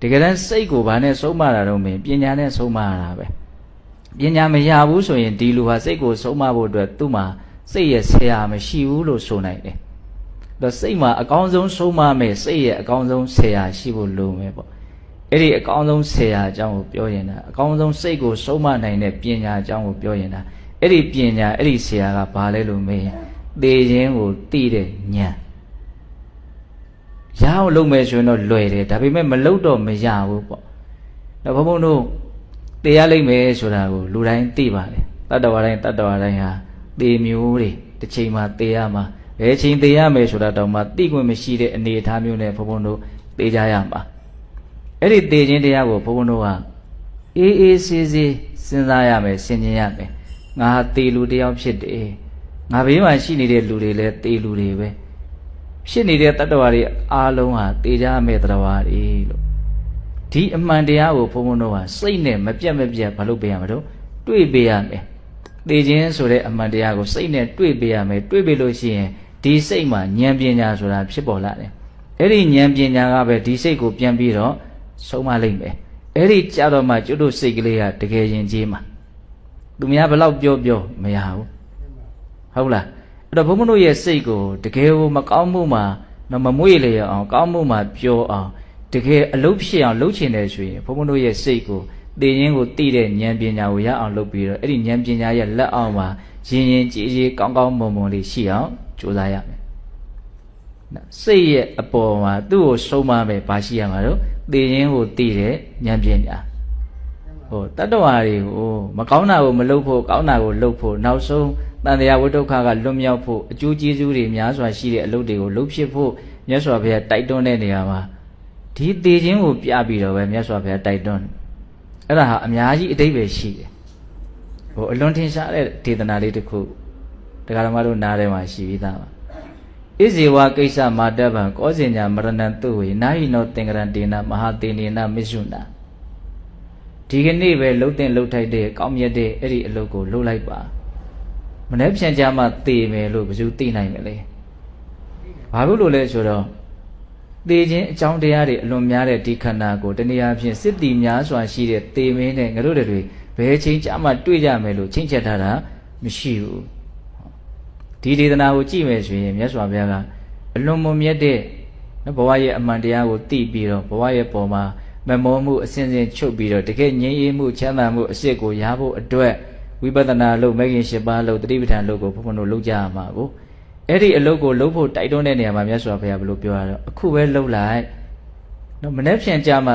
တကယ်တမ်းစိတ်ကိုဘာနဲ့ဆုံးမတာတော့မင်းပညာနဲ့ဆုံးမရတာပဲပညာမရဘူးဆိုရင်ဒီလူဟာစိတ်ကိုဆုံးမဖို့အတွက်သူ့မှာစိတ်ရဲ့ဆရာမရှိဘူးလို့ဆိုနိုင်တယ်တော့စိတ်မှာအကောင်းဆုံးဆုံးမမယ်စိတ်ရဲ့အကောင်းဆုံးဆရာရှိဖို့လိုမယ်ပေါ့အဲ့ဒီအကောင်းဆုံးဆရာအကြောင်းကိုပြောရင်တာအကောင်းဆုံးစိတ်ကိုဆုံးမနိုင်တဲ့ပညာအကြောင်းကိုပြောရင်တာအဲ့ဒီပညာအဲ့ဒီဆရာကဘာလဲလို့မေးရင်သေခြင်းကိုသိတဲ့ဉာဏ် ရအောင်လုပ်မယ်ဆိုရင်တော့လွယ်တယ်ဒါပေမဲ့မလုပ်တော့မရဘူးပေါ့တော့ဘုံဘုံတို့သေရလိမ့်မယ်ဆိုတာကိုလူတိုင်းသိပါတယ်တတ္တဝါတိုင်းတတ္တဝါတိုင်းဟာသေမျိုးတွေတစ်ချိန်မှာသေရမှာဘယ်ချိန်သေရမယ်ဆိုတာတောင်မှသိခွင့်မရှိတဲ့အနေအထားမျိုးနဲ့ဘုံဘုံတို့သေကြရမှာအဲ့ဒီသေခြင်းတရားကိုဘုံဘုံတို့ကအေးအေးဆေးဆေးစဉ်းစားရမယ်ဆင်ခြင်ရမယ်ငါဟာသေလူတယောက်ဖြစ်တယ်ငါဘေးမှာရှိနေတဲ့လူတွေလည်းသေလူတွေပဲ ဖြစ်နေတဲ့တတ္တဝါတွေအားလုံးဟာသေကြမဲ့တတ္တဝါတွေလို့ဒီအမှန်တရားကိုဘုံဘုံတို့ဟာစိတ်နဲ့မပြတ်မပြတ်မလုပ်ပေးရမှာတော့တွေးပေးရမယ်သေခြင်းဆိုတဲ့အမှန်တရားကိုစိတ်နဲ့တွေးပေးရမယ်တွေးပေးလို့ရှိရင်ဒီစိတ်မှာဉာဏ်ပညာဆိုတာဖြစ်ပေါ်လာတယ်အဲ့ဒီဉာဏ်ပညာကပဲဒီစိတ်ကိုပြန်ပြီးတော့ဆုံးမလိုက်မယ်အဲ့ဒီကြတော့မှကျွတ်တို့စိတ်ကလေးကတကယ်ရင်ကြီးမှာသူများဘလောက်ပြောပြောမရဘူးဟုတ်လား အဲ့တော့ဘုန်းဘုန်းတို့ရဲ့စိတ်ကိုတကယ်ကိုမကောင်းမှုမှာမမွေ့လေအောင်ကောင်းမှုမှာပြောအောင်တကယ်အလုပ်ဖြစ်အောင်လုပ်ချင်တယ်ဆိုရင်ဘုန်းဘုန်းတို့ရဲ့စိတ်ကိုတည်ခြင်းကိုတည်တဲ့ဉာဏ်ပညာကိုရအောင်လုပ်ပြီးတော့အဲ့ဒီဉာဏ်ပညာရဲ့လက်အောက်မှာရင်ရင်ကြည်ကြည်ကောင်းကောင်းမွန်မွန်လေးရှိအောင်ကြိုးစားရမယ်နော်စိတ်ရဲ့အပေါ်မှာသူ့ကိုဆုံးမမယ်ဘာရှိရမှာတော့တည်ခြင်းကိုတည်တဲ့ဉာဏ်ပညာဟိုတတ္တဝါတွေကိုမကောင်းတာကိုမလုပ်ဖို့ကောင်းတာကိုလုပ်ဖို့နောက်ဆုံး တန်တရားဝိဒုက္ခကလွတ်မြောက်ဖို့အကျိုးကျေးဇူးတွေများစွာရှိတဲ့အလုပ်တွေကိုလုပ်ဖြစ်ဖို့မြတ်စွာဘုရားတိုက်တွန်းတဲ့နေရာမှာဒီတည်ခြင်းကိုပြပြီးတော့ပဲမြတ်စွာဘုရားတိုက်တွန်းအဲ့ဒါဟာအများကြီးအတိတ်ပဲရှိတယ်ဟိုအလွန်ထင်ရှားတဲ့ဒေသနာလေးတစ်ခုတရားဓမ္မတို့နားထဲမှာရှိပြီးသားပါဣဇေဝကိစ္စမာတဗံကောဇင်ညာမရဏံတုဝေနာဟိနောသင်္ကရံတေနမဟာတေနေနမစ္ဆုနာဒီကနေ့ပဲလှုပ်တဲ့လှုပ်ထိုက်တဲ့ကောင်းမြတ်တဲ့အဲ့ဒီအလုပ်ကိုလုပ်လိုက်ပါ မနေ့ပြန်ကြမှာသေမယ်လို့ဘယ်သူသိနိုင်မလဲဘာလို့လို့လဲဆိုတော့သေခြင်းအကြောင်းတရားတွေအလွန်များတဲ့ဒီခန္ဓာကိုတနည်းအားဖြင့်စစ်တီများစွာရှိတဲ့သေမင်းနဲ့ငါတို့တွေဘယ်ချိန်ကြမှာတွေ့ကြမယ်လို့ချင်းချက်ထားတာမရှိဘူးဒီဒေသနာကိုကြည့်မယ်ဆိုရင်မြတ်စွာဘုရားကအလွန်မွန်မြတ်တဲ့ဘဝရဲ့အမှန်တရားကိုသိပြီးတော့ဘဝရဲ့ပုံမှာမမောမှုအစဉ်စဉ်ချုပ်ပြီးတော့တကယ်ငြိမ်းအေးမှုချမ်းသာမှုအစစ်ကိုရဖို့အတွက် ဝိပဿနာလို့မဂ်ခင်၈ပါးလို့တတိပဋ္ဌာန်လို့ကိုဘုန်းဘုန်းတို့လုပ်ကြရမှာကိုအဲ့ဒီအလုပ်ကိုလုပ်ဖို့တိုက်တွန်းတဲ့နေရာမှာမြတ်စွာဘုရားဘယ်လိုပြောရတော့အခုပဲလုပ်လိုက်နော်မနေ့ဖြန်ကြမှာ